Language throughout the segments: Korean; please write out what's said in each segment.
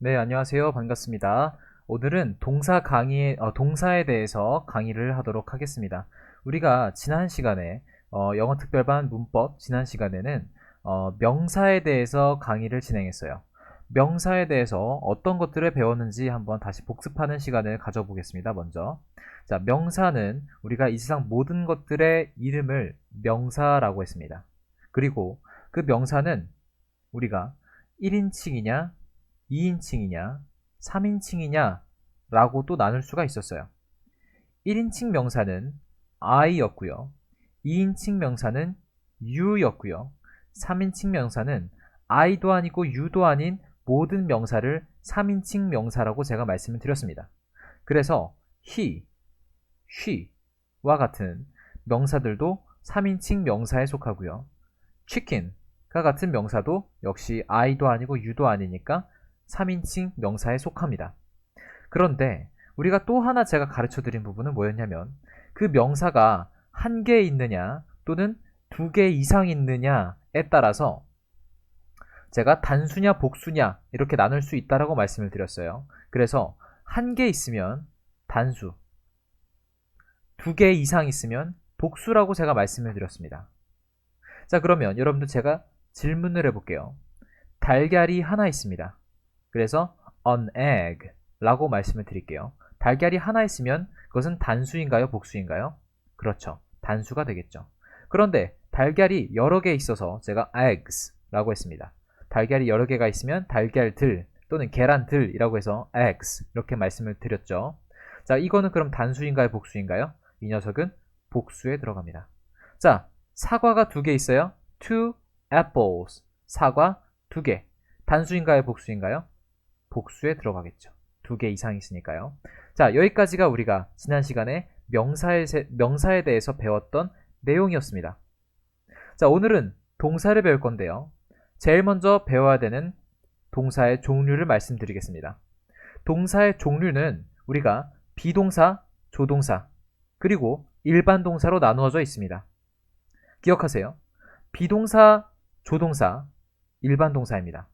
네, 안녕하세요. 반갑습니다. 오늘은 동사 강의, 어, 동사에 대해서 강의를 하도록 하겠습니다. 우리가 지난 시간에, 어, 영어 특별반 문법 지난 시간에는, 어, 명사에 대해서 강의를 진행했어요. 명사에 대해서 어떤 것들을 배웠는지 한번 다시 복습하는 시간을 가져보겠습니다. 먼저. 자, 명사는 우리가 이 세상 모든 것들의 이름을 명사라고 했습니다. 그리고 그 명사는 우리가 1인칭이냐, 2인칭이냐, 3인칭이냐 라고 또 나눌 수가 있었어요. 1인칭 명사는 I였고요. 2인칭 명사는 U였고요. 3인칭 명사는 I도 아니고 U도 아닌 모든 명사를 3인칭 명사라고 제가 말씀을 드렸습니다. 그래서 he, she와 같은 명사들도 3인칭 명사에 속하고요. chicken과 같은 명사도 역시 I도 아니고 U도 아니니까 3인칭 명사에 속합니다. 그런데 우리가 또 하나 제가 가르쳐 드린 부분은 뭐였냐면 그 명사가 한 개 있느냐 또는 두 개 이상 있느냐에 따라서 제가 단수냐 복수냐 이렇게 나눌 수 있다라고 말씀을 드렸어요. 그래서 한 개 있으면 단수, 두 개 이상 있으면 복수라고 제가 말씀을 드렸습니다. 자, 그러면 여러분들 제가 질문을 해볼게요. 달걀이 하나 있습니다. 그래서 an egg 라고 말씀을 드릴게요. 달걀이 하나 있으면 그것은 단수인가요? 복수인가요? 그렇죠. 단수가 되겠죠. 그런데 달걀이 여러 개 있어서 제가 eggs 라고 했습니다. 달걀이 여러 개가 있으면 달걀들 또는 계란들이라고 해서 eggs 이렇게 말씀을 드렸죠. 자, 이거는 그럼 단수인가요? 복수인가요? 이 녀석은 복수에 들어갑니다. 자, 사과가 두 개 있어요. two apples. 사과 두 개. 단수인가요? 복수인가요? 복수에 들어가겠죠. 두 개 이상 있으니까요. 자, 여기까지가 우리가 지난 시간에 명사에, 명사에 대해서 배웠던 내용이었습니다. 자, 오늘은 동사를 배울 건데요. 제일 먼저 배워야 되는 동사의 종류를 말씀드리겠습니다. 동사의 종류는 우리가 비동사, 조동사, 그리고 일반 동사로 나누어져 있습니다. 기억하세요. 비동사, 조동사, 일반 동사입니다.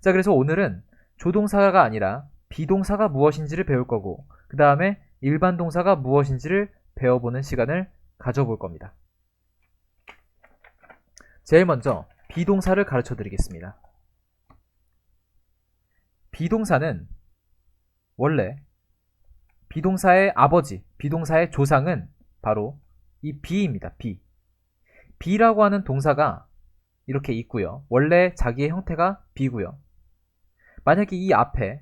자, 그래서 오늘은 조동사가 아니라 비동사가 무엇인지를 배울 거고, 그 다음에 일반 동사가 무엇인지를 배워보는 시간을 가져볼 겁니다. 제일 먼저 비동사를 가르쳐 드리겠습니다. 비동사는 원래 비동사의 아버지, 비동사의 조상은 바로 이 be입니다. be. be라고 하는 동사가 이렇게 있고요. 원래 자기의 형태가 be고요. 만약에 이 앞에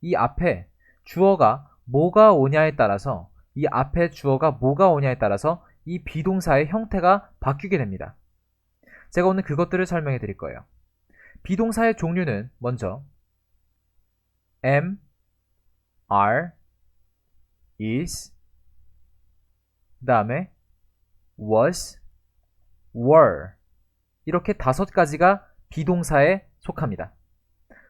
이 앞에 주어가 뭐가 오냐에 따라서 이 앞에 주어가 뭐가 오냐에 따라서 이 비동사의 형태가 바뀌게 됩니다. 제가 오늘 그것들을 설명해 드릴 거예요. 비동사의 종류는 먼저 am, are, is, 그 다음에 was, were 이렇게 다섯 가지가 비동사에 속합니다.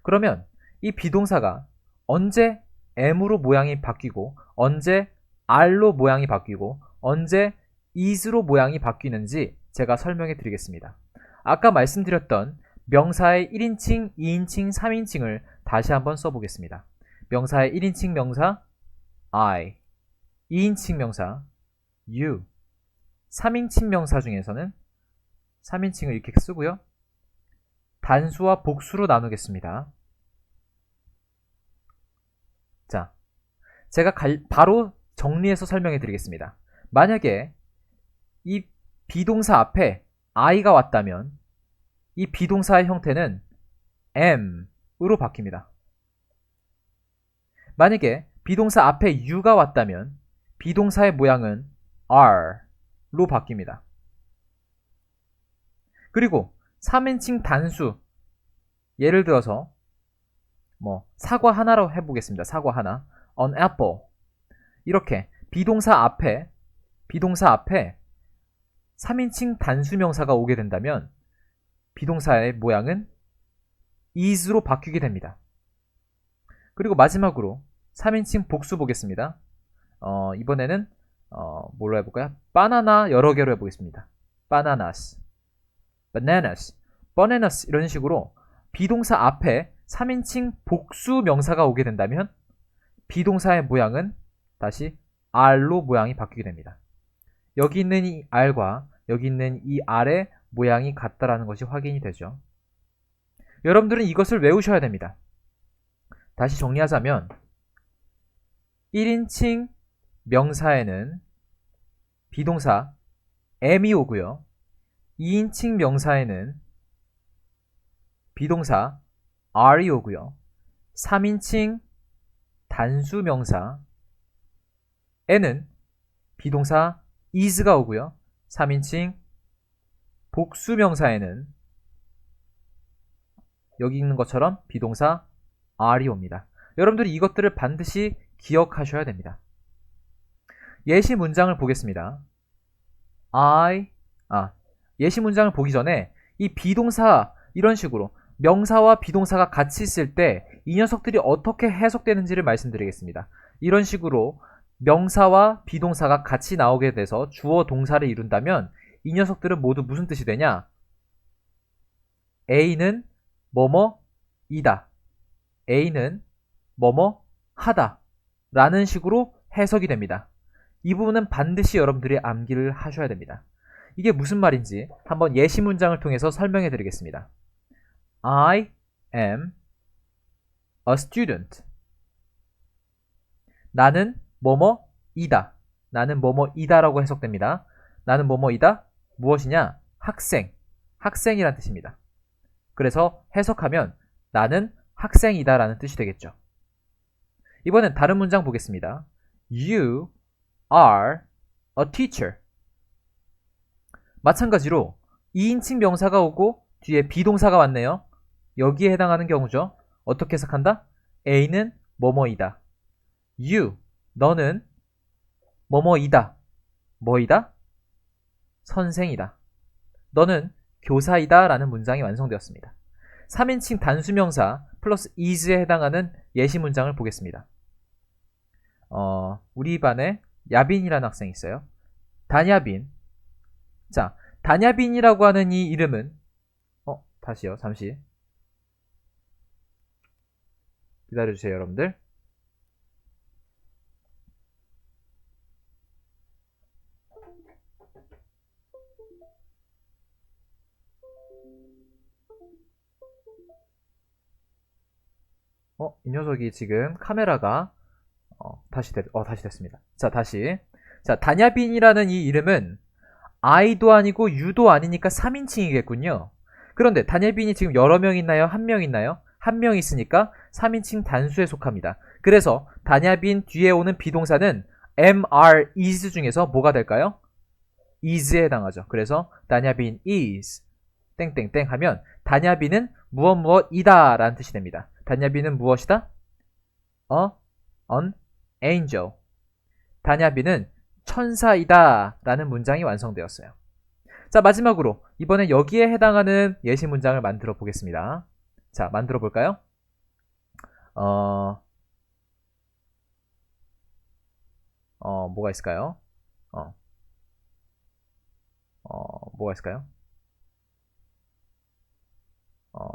그러면 이 비동사가 언제 am으로 모양이 바뀌고 언제 are로 모양이 바뀌고 언제 is로 모양이 바뀌는지 제가 설명해 드리겠습니다. 아까 말씀드렸던 명사의 1인칭, 2인칭, 3인칭을 다시 한번 써보겠습니다. 명사의 1인칭 명사 I, 2인칭 명사 you, 3인칭 명사 중에서는 3인칭을 이렇게 쓰고요. 단수와 복수로 나누겠습니다. 자, 제가 갈, 바로 정리해서 설명해 드리겠습니다. 만약에 이 비동사 앞에 I가 왔다면 이 비동사의 형태는 am으로 바뀝니다. 만약에 비동사 앞에 U가 왔다면 비동사의 모양은 R로 바뀝니다. 그리고 3인칭 단수 예를 들어서 뭐 사과 하나로 해보겠습니다. 사과 하나 an apple 이렇게 비동사 앞에 비동사 앞에 3인칭 단수 명사가 오게 된다면 비동사의 모양은 is로 바뀌게 됩니다. 그리고 마지막으로 3인칭 복수 보겠습니다. 어, 이번에는 어, 뭘로 해볼까요? 바나나 여러 개로 해보겠습니다. bananas, bananas, bananas 이런 식으로 비동사 앞에 3인칭 복수 명사가 오게 된다면 비동사의 모양은 다시 R로 모양이 바뀌게 됩니다. 여기 있는 이 R과 여기 있는 이 R의 모양이 같다라는 것이 확인이 되죠. 여러분들은 이것을 외우셔야 됩니다. 다시 정리하자면 1인칭 명사에는 비동사 am이 오고요. 2인칭 명사에는 비동사 are이 오고요. 3인칭 단수 명사 에는 비동사 is가 오고요. 3인칭 복수 명사에는 여기 있는 것처럼 비동사 are이 옵니다. 여러분들이 이것들을 반드시 기억하셔야 됩니다. 예시 문장을 보겠습니다. I, 아, 예시 문장을 보기 전에 이 비동사 이런 식으로 명사와 비동사가 같이 있을 때 이 녀석들이 어떻게 해석되는지를 말씀드리겠습니다. 이런 식으로 명사와 비동사가 같이 나오게 돼서 주어 동사를 이룬다면 이 녀석들은 모두 무슨 뜻이 되냐? A는 뭐뭐이다. A는 뭐뭐 하다. 라는 식으로 해석이 됩니다. 이 부분은 반드시 여러분들이 암기를 하셔야 됩니다. 이게 무슨 말인지 한번 예시 문장을 통해서 설명해 드리겠습니다. I am a student. 나는 뭐뭐이다. 나는 뭐뭐이다라고 해석됩니다. 나는 뭐뭐이다. 무엇이냐? 학생. 학생이란 뜻입니다. 그래서 해석하면 나는 학생이다라는 뜻이 되겠죠. 이번엔 다른 문장 보겠습니다. You are a teacher. 마찬가지로 2인칭 명사가 오고 뒤에 비동사가 왔네요. 여기에 해당하는 경우죠. 어떻게 해석한다? A는 뭐뭐이다. You, 너는 뭐뭐이다. 뭐이다? 선생이다. 너는 교사이다 라는 문장이 완성되었습니다. 3인칭 단수명사 플러스 is에 해당하는 예시 문장을 보겠습니다. 어, 우리 반에 야빈이라는 학생이 있어요. 단야빈. 자, 단야빈이라고 하는 이 이름은 어, 다시요. 잠시. 기다려 주세요, 여러분들. 어, 이 녀석이 지금 카메라가 어, 다시 됐, 어, 다시 됐습니다. 자, 다시. 자, 다냐빈이라는 이 이름은 I도 아니고 U도 아니니까 3인칭이겠군요. 그런데 다냐빈이 지금 여러 명 있나요? 한 명 있나요? 한 명 있으니까 3인칭 단수에 속합니다. 그래서 다냐빈 뒤에 오는 비동사는 MR is 중에서 뭐가 될까요? is에 해당하죠. 그래서 다냐빈 is 땡땡땡 하면 다냐빈은 무엇 무엇이다 라는 뜻이 됩니다. 다냐빈은 무엇이다? 어? an angel. 다냐비는 천사이다 라는 문장이 완성되었어요. 자, 마지막으로 이번엔 여기에 해당하는 예시 문장을 만들어 보겠습니다. 자, 만들어 볼까요? 어, 어, 뭐가 있을까요? 어, 어, 뭐가 있을까요? 어,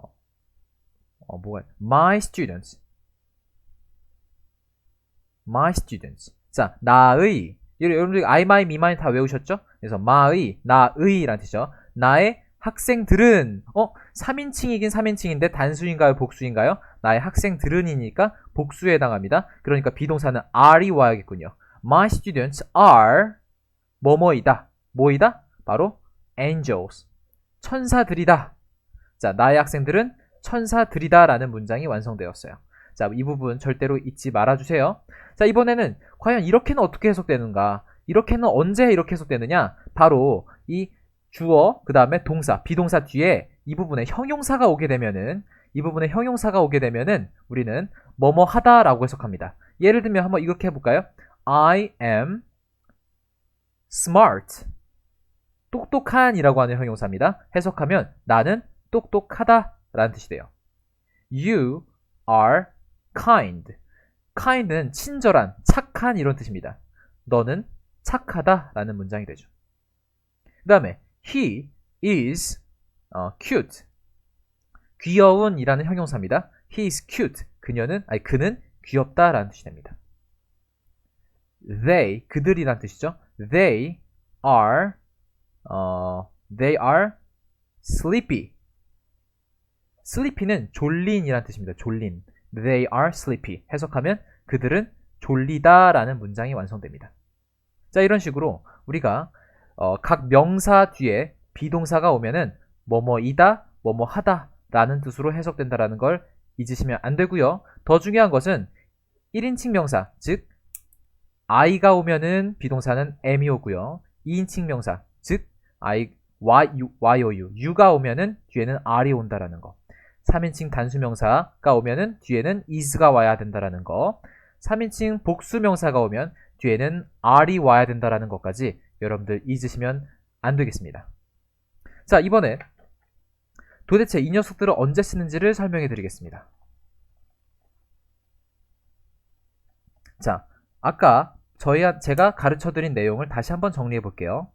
어, 뭐가, my students. my students. 자, 나의 여러분들 I, my, me, mine 다 외우셨죠? 그래서 my, 나의 라는 뜻이죠. 나의 학생들은 어 3인칭이긴 3인칭인데 단수인가요? 복수인가요? 나의 학생들은이니까 복수에 해당합니다. 그러니까 비동사는 are이 와야겠군요. My students are 뭐뭐이다. 뭐이다? 바로 angels. 천사들이다. 자, 나의 학생들은 천사들이다 라는 문장이 완성되었어요. 자, 이 부분 절대로 잊지 말아주세요. 자, 이번에는 과연 이렇게는 어떻게 해석되는가? 이렇게는 언제 이렇게 해석되느냐? 바로 이 주어, 그 다음에 동사, 비동사 뒤에 이 부분에 형용사가 오게 되면은 이 부분에 형용사가 오게 되면은 우리는 뭐뭐 하다라고 해석합니다. 예를 들면 한번 이렇게 해볼까요? I am smart. 똑똑한이라고 하는 형용사입니다. 해석하면 나는 똑똑하다라는 뜻이 돼요. You are kind. kind는 친절한, 착한 이런 뜻입니다. 너는 착하다 라는 문장이 되죠. 그 다음에 he is 어, cute. 귀여운 이라는 형용사입니다. He is cute. 그녀는 아니 그는 귀엽다 라는 뜻이 됩니다. They 그들이란 뜻이죠. They are 어 they are sleepy. sleepy는 졸린이란 뜻입니다. 졸린. They are sleepy. 해석하면 그들은 졸리다 라는 문장이 완성됩니다. 자, 이런 식으로 우리가 어, 각 명사 뒤에 비동사가 오면은 뭐뭐이다, 뭐뭐하다 라는 뜻으로 해석된다라는 걸 잊으시면 안 되고요. 더 중요한 것은 1인칭 명사, 즉 I가 오면은 비동사는 M이 오고요. 2인칭 명사, 즉 I, Y, Y, O, U, U가 오면은 뒤에는 R이 온다라는 거. 3인칭 단수 명사가 오면은 뒤에는 is가 와야 된다라는 거. 3인칭 복수 명사가 오면 뒤에는 R이 와야 된다라는 것까지 여러분들 잊으시면 안 되겠습니다. 자, 이번에 도대체 이 녀석들을 언제 쓰는지를 설명해 드리겠습니다. 자, 아까 저희 제가 가르쳐 드린 내용을 다시 한번 정리해 볼게요.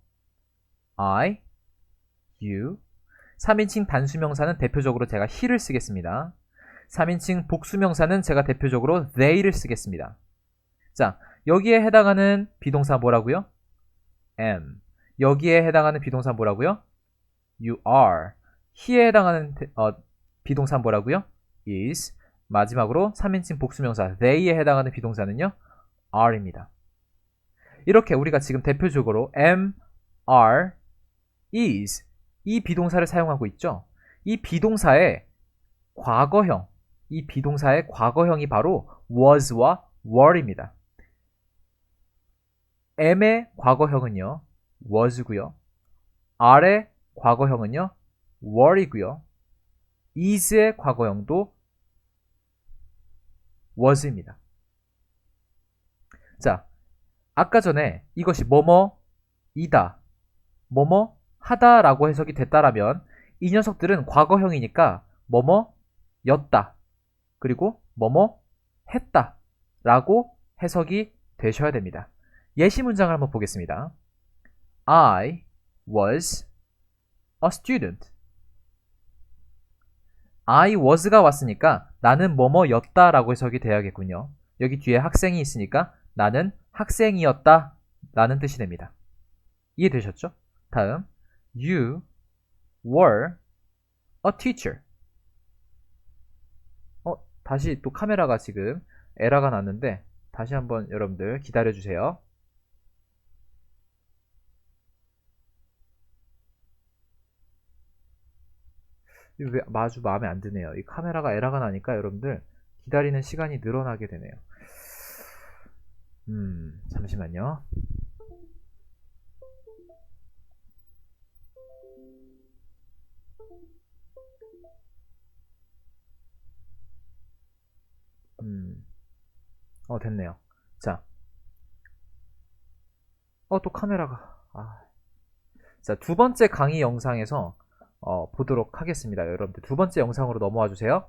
I, you. 3인칭 단수명사는 대표적으로 제가 he를 쓰겠습니다. 3인칭 복수명사는 제가 대표적으로 they를 쓰겠습니다. 자, 여기에 해당하는 비동사 뭐라고요? am. 여기에 해당하는 비동사 뭐라고요? you are. he에 해당하는 어, 비동사 뭐라고요? is. 마지막으로 3인칭 복수명사 they에 해당하는 비동사는요? are입니다. 이렇게 우리가 지금 대표적으로 am, are, is 이 비동사를 사용하고 있죠. 이 비동사의 과거형, 이 비동사의 과거형이 바로 was와 were입니다. am의 과거형은요, was고요. are의 과거형은요, were이고요. is의 과거형도 was입니다. 자, 아까 전에 이것이 뭐뭐이다, 뭐뭐 하다라고 해석이 됐다라면 이 녀석들은 과거형이니까 뭐뭐 였다, 그리고 뭐뭐 했다 라고 해석이 되셔야 됩니다. 예시 문장을 한번 보겠습니다. I was a student. I was가 왔으니까 나는 뭐뭐였다 라고 해석이 돼야겠군요. 여기 뒤에 학생이 있으니까 나는 학생이었다 라는 뜻이 됩니다. 이해되셨죠? 다음 You were a teacher. 어, 다시 또 카메라가 지금 에러가 났는데 다시 한번 여러분들 기다려 주세요. 왜 마주 마음에 안 드네요. 이 카메라가 에러가 나니까 여러분들 기다리는 시간이 늘어나게 되네요. 음, 잠시만요. 음, 어, 됐네요. 자. 어, 또 카메라가. 아. 자, 두 번째 강의 영상에서 어, 보도록 하겠습니다. 여러분들 두 번째 영상으로 넘어와 주세요.